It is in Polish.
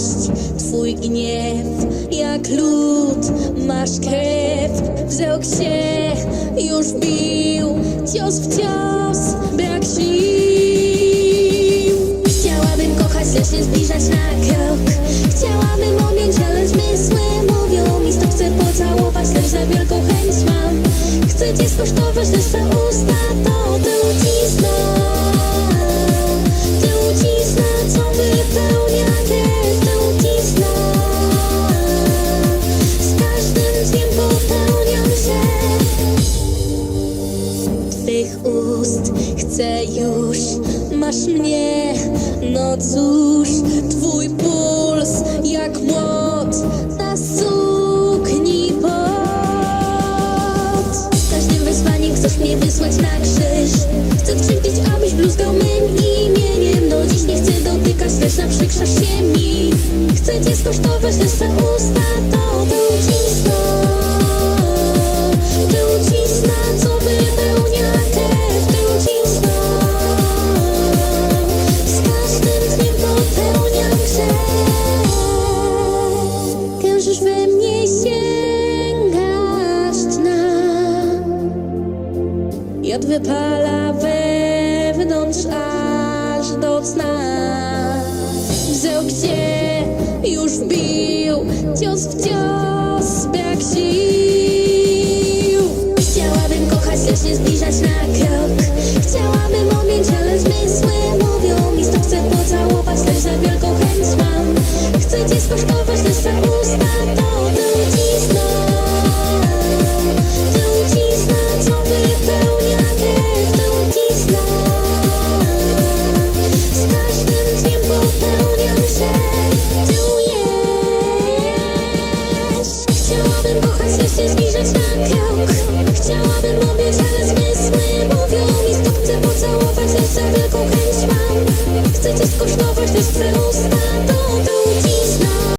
złość, twój gniew jak lód, masz krew, wzrok się już bił, cios w cios, brak sił. Chciałabym kochać, lecz nie zbliżać na krok. Chciałabym objąć, ale zmysły mówią mi, stop chcę pocałować, lecz za wielką chęć mam. Chcę cię skosztować, lecz te usta Twych ust. Chcę już Masz mnie, no cóż Twój puls jak młot Na sukni pot. Z każdym wyzwaniem chcesz mnie wysłać na krzyż. Chcę wkrzywdzić, abyś bluzgał mym imieniem. No dziś nie chcę dotykać, lecz naprzykrzasz się mi. Chcę cię skosztować, lecz usta wypala wewnątrz aż do cna Wzrok cię już bił Cios w cios, brak sił. Chciałabym kochać, lecz nie zbliżać na krok. Chciałabym objąć, ale zmysły mówią mi Stop chcę pocałować, lecz za wielką chęć mam. Chcę cię skosztować, lecz usta to Chciałabym kochać, nie zbliżać na krok. Chciałabym objąć, ale zmysły mówią mi Stop chcę pocałować, wielką Chcę cię skosztować, lecz chcę